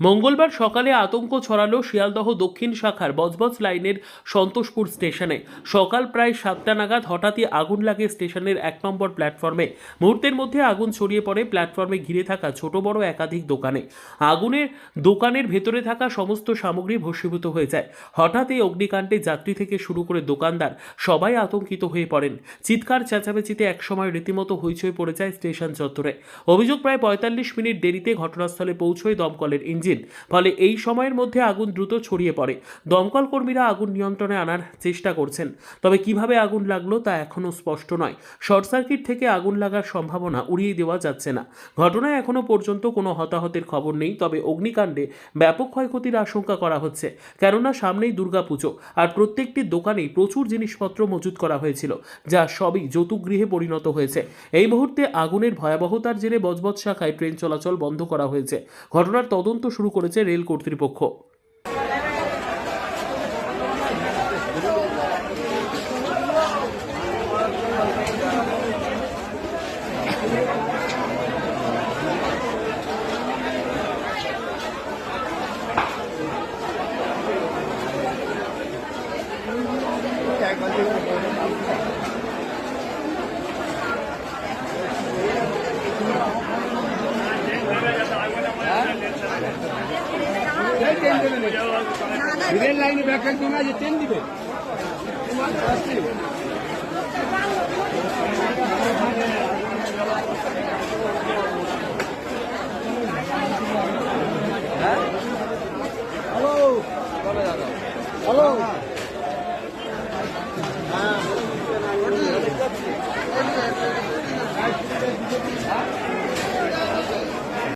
মঙ্গলবার সকালে আতঙ্ক ছড়ালো শিয়ালদহ দক্ষিণ শাখার বজবজ লাইনের সন্তোষপুর স্টেশনে। সকাল প্রায় সাতটা নাগাদ হঠাৎই আগুন লাগে স্টেশনের এক নম্বর প্ল্যাটফর্মে। মুহূর্তের মধ্যে আগুন ছড়িয়ে পড়ে প্ল্যাটফর্মে ঘিরে থাকা ছোট বড় একাধিক দোকানে। আগুনের দোকানের ভেতরে থাকা সমস্ত সামগ্রী ভস্মীভূত হয়ে যায়। হঠাৎ এই অগ্নিকাণ্ডে যাত্রী থেকে শুরু করে দোকানদার সবাই আতঙ্কিত হয়ে পড়েন। চিৎকার চেঁচামেচিতে একসময় রীতিমতো হইচই পড়ে যায় স্টেশন চত্বরে। অভিযোগ প্রায় পঁয়তাল্লিশ মিনিট দেরিতে ঘটনাস্থলে পৌঁছয় দমকলের ইঞ্জিন। ফলে এই সময়ের মধ্যে আগুন দ্রুত ছড়িয়ে পড়ে। দমকল কর্মীরা আগুন নিয়ন্ত্রণে আনার চেষ্টা করছেন। তবে কীভাবে আগুন লাগল তা এখনও স্পষ্ট নয়। শর্ট সার্কিট থেকে আগুন লাগার সম্ভাবনা উড়িয়ে দেওয়া যাচ্ছে না। ঘটনায় এখনও পর্যন্ত কোনো হতাহতের খবর নেই, তবে অগ্নিকাণ্ডে ব্যাপক ক্ষয়ক্ষতির আশঙ্কা করা হচ্ছে। কেননা, সামনেই দুর্গাপুজো, আর প্রত্যেকটি দোকানেই প্রচুর জিনিসপত্র মজুত করা হয়েছিল, যা সবই যৌতুকগৃহে পরিণত হয়েছে। এই মুহূর্তে আগুনের ভয়াবহতার জেরে বজবজ শাখায় ট্রেন চলাচল বন্ধ করা হয়েছে। ঘটনার তদন্ত শুরু করেছে রেল কর্তৃপক্ষ। রেল লাইনে ব্যাখ্যা তুমি আছে ট্রেন দিবে। হ্যালো হ্যালো হ্যাঁ।, হ্যাঁ।, হ্যাঁ।